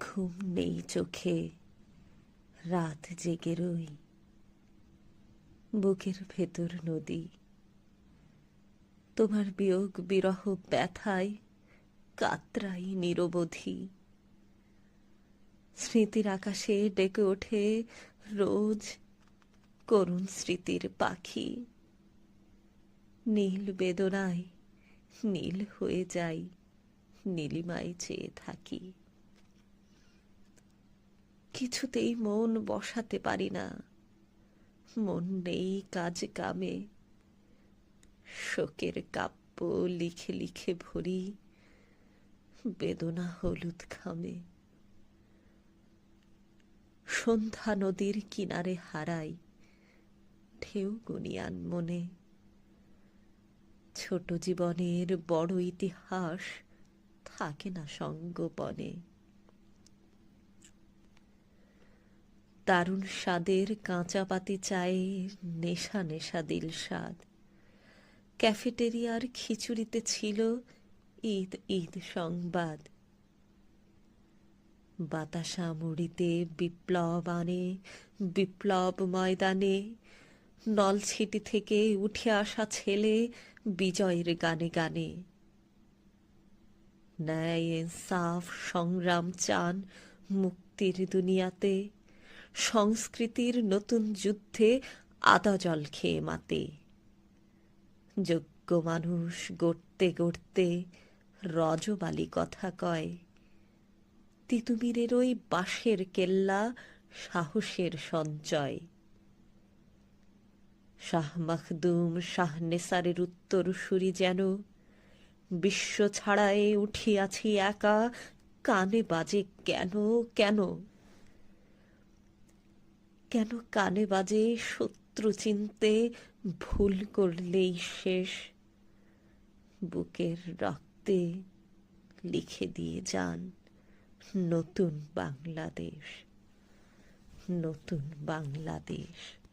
ঘুম নেই চোখে, রাত জেগে রই বুকের ভেতর নদী। তোমার বিয়োগ বিরহ ব্যথায় কাতরাই নিরবধি। স্মৃতির আকাশে ডেকে ওঠে রোজ করুণ স্মৃতির পাখি। নীল বেদনায় নীল হয়ে যাই, নীলিমায় চেয়ে থাকি। কিছুতেই মন বসাতে পারি না। মন নেই কাজ কামে। শোকের কাব্য লিখে লিখে ভরি। বেদনা হলুদ খামে। সন্ধ্যা নদীর কিনারে হারাই ঢেউ গুনিয়ান মনে। ছোট জীবনের বড় ইতিহাস থাকে না সঙ্গপনে। দারুণ স্বাদের কাঁচা পাতি চায়ে নেশা নেশা দিল স্বাদ। ক্যাফেটেরিয়ার খিচুড়িতে ছিল ঈদ ঈদ সংবাদ। বাতাসা মুড়িতে বিপ্লব আনে, বিপ্লব ময়দানে। নলছিটি থেকে উঠে আসা ছেলে বিজয়ের গানে গানে। ন্যায় ইনসাফ, সংগ্রাম চান মুক্তির দুনিয়াতে। সংস্কৃতির নতুন যুদ্ধে আদা জল খেয়ে মাতে। যোগ্য মানুষ গড়তে গড়তে রজবালি কথা কয়। তিতুমিরের ওই বাঁশের কেল্লা সাহসের সঞ্চয়। শাহ মাখদুম, শাহ নেসারের উত্তর সুরি যেন। বিশ্ব ছাড়ায় উঠিয়াছি একা, কানে বাজে কেন কেন? কেন কানে বাজে শত্রু চিনতে ভুল করলেই শেষ? বুকের রক্তে লিখে দিয়ে যান নতুন বাংলাদেশ নতুন বাংলাদেশ।